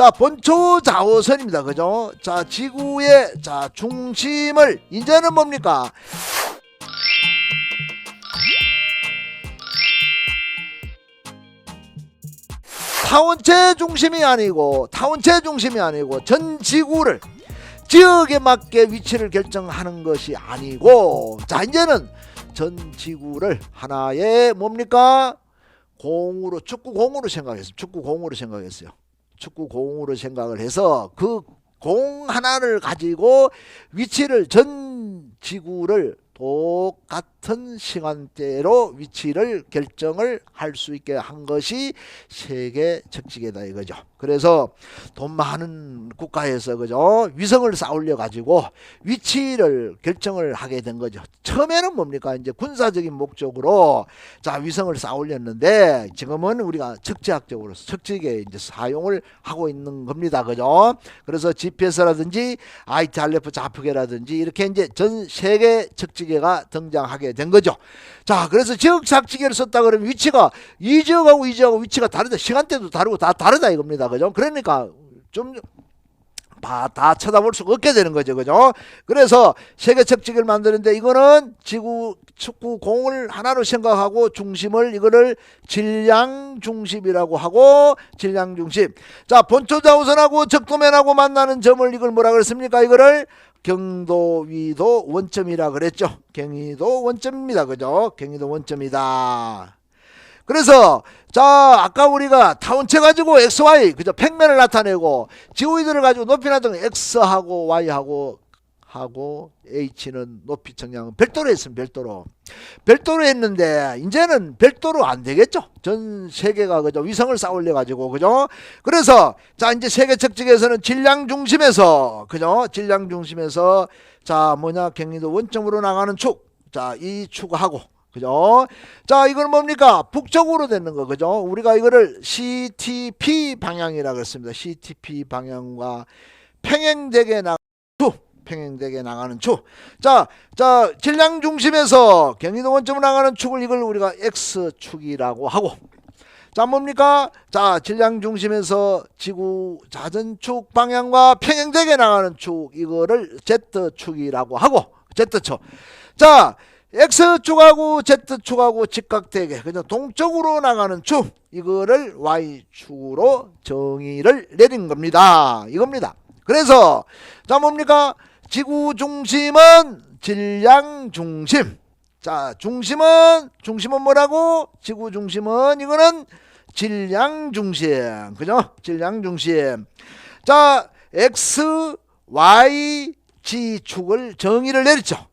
자, 본초 좌우선입니다. 그죠? 자, 지구의 자, 중심을 이제는 뭡니까? 타원체 중심이 아니고 타원체 중심이 아니고 전 지구를 지역에 맞게 위치를 결정하는 것이 아니고 자 이제는 전 지구를 하나의 뭡니까 공으로 축구 공으로 생각했어요. 축구 공으로 생각했어요. 축구 공으로 생각을 해서 그 공 하나를 가지고 위치를 전 지구를 똑같은 시간대로 위치를 결정을 할 수 있게 한 것이 세계 적지계다 이거죠. 그래서 돈 많은 국가에서 그죠 위성을 쌓으려 가지고 위치를 결정을 하게 된 거죠. 처음에는 뭡니까 이제 군사적인 목적으로 자 위성을 쌓으려는데 지금은 우리가 측지학적으로 측지계 이제 사용을 하고 있는 겁니다. 그죠? 그래서 GPS라든지 ITRF 좌표계라든지 이렇게 이제 전 세계 측지 계가 등장하게 된 거죠. 자, 그래서 지역 착지계를 썼다 그러면 위치가 이 지역하고 이 지역하고 위치가 다르다. 시간대도 다르고 다 다르다 이겁니다. 그죠? 그러니까 좀 다, 다 쳐다볼 수가 없게 되는 거죠. 그죠? 그래서 세계 척지기를 만드는데 이거는 지구 축구 공을 하나로 생각하고 중심을 이거를 질량 중심이라고 하고 질량 중심. 자, 본초 좌우선하고 적도면하고 만나는 점을 이걸 뭐라 그랬습니까? 이거를 경도 위도 원점이라 그랬죠. 경위도 원점입니다. 그죠? 경위도 원점이다. 그래서 자 아까 우리가 타원체 가지고 XY 그죠 평면을 나타내고 지오이드를 가지고 높이 나타내고 X하고 Y하고 하고 H는 높이 청량은 별도로 했으면 별도로. 별도로 했는데 이제는 별도로 안 되겠죠? 전 세계가 그죠 위성을 쌓으려 가지고 그죠? 그래서 자 이제 세계 측직에서는 질량 중심에서 그죠? 질량 중심에서 자 뭐냐 경리도 원점으로 나가는 축 자 이 축하고 그죠? 자, 이건 뭡니까? 북쪽으로 되는 거, 그죠? 우리가 이거를 CTP 방향이라고 했습니다. CTP 방향과 평행되게 나가는 추, 평행되게 나가는 추. 자, 자, 질량 중심에서 경기도 원점으로 나가는 축을 이걸 우리가 X축이라고 하고, 자, 뭡니까? 자, 질량 중심에서 지구 자전축 방향과 평행되게 나가는 축, 이거를 Z축이라고 하고, Z축. 자, X축하고 Z축하고 직각되게 그냥 동쪽으로 나가는 축 이거를 Y축으로 정의를 내린 겁니다. 이겁니다. 그래서 자 뭡니까? 지구 중심은 질량 중심. 자 중심은 중심은 뭐라고? 지구 중심은 이거는 질량 중심. 그죠? 질량 중심. 자 X, Y, G축을 정의를 내렸죠.